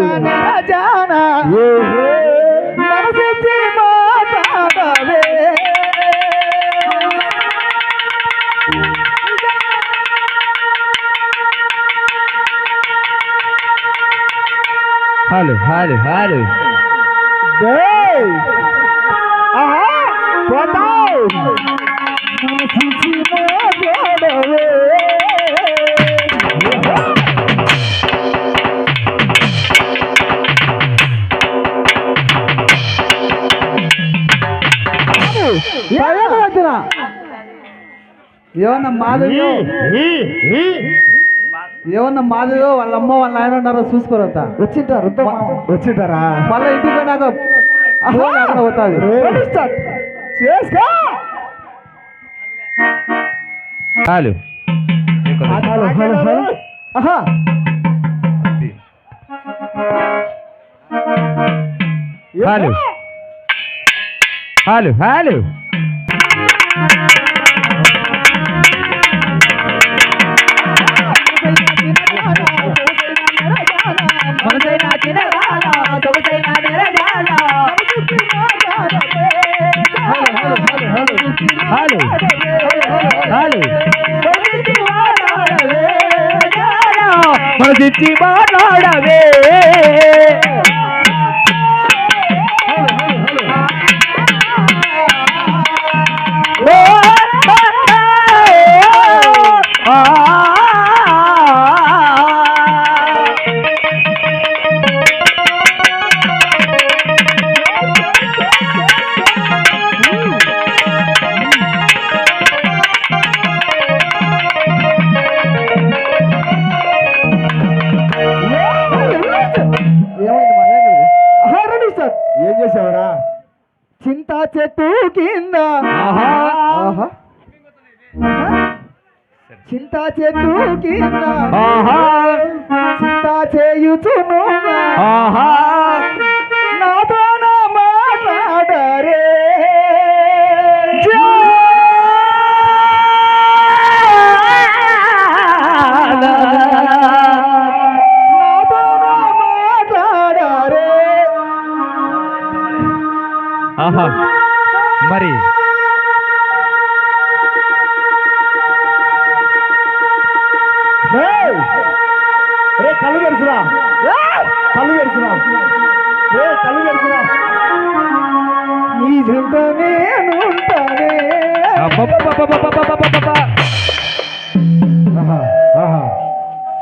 জানা জানা Hallå, hallå, hallå! Nej! ఏమన్నా మాధవి? ఏమన్నా మాధవి? వాళ్ళ అమ్మ వాళ్ళ ఆయన ఉన్నారో? చూసుకోరంతా. వచ్చింటారు వచ్చింటారా? మళ్ళీ ఇంటికి పోయినాక చేసుకో! హలో హలో హలో హలో ఆహా. హలో హలో హలో మనసిచ్చి మాట్లాడవే, చేసావురా చింత చెట్టు కింద. చింత చెట్టు కింద. చింత చేయుచును ఆహా. ఆహా. మరి? రే కళ్ళు తెరుసురా కళ్ళు తెరుసురా రే కళ్ళు తెరుసురా నీ చింత నేనుంటానే అబ్బబ్బబ్బబ్బబ్బబ్బబ్బబ్బ.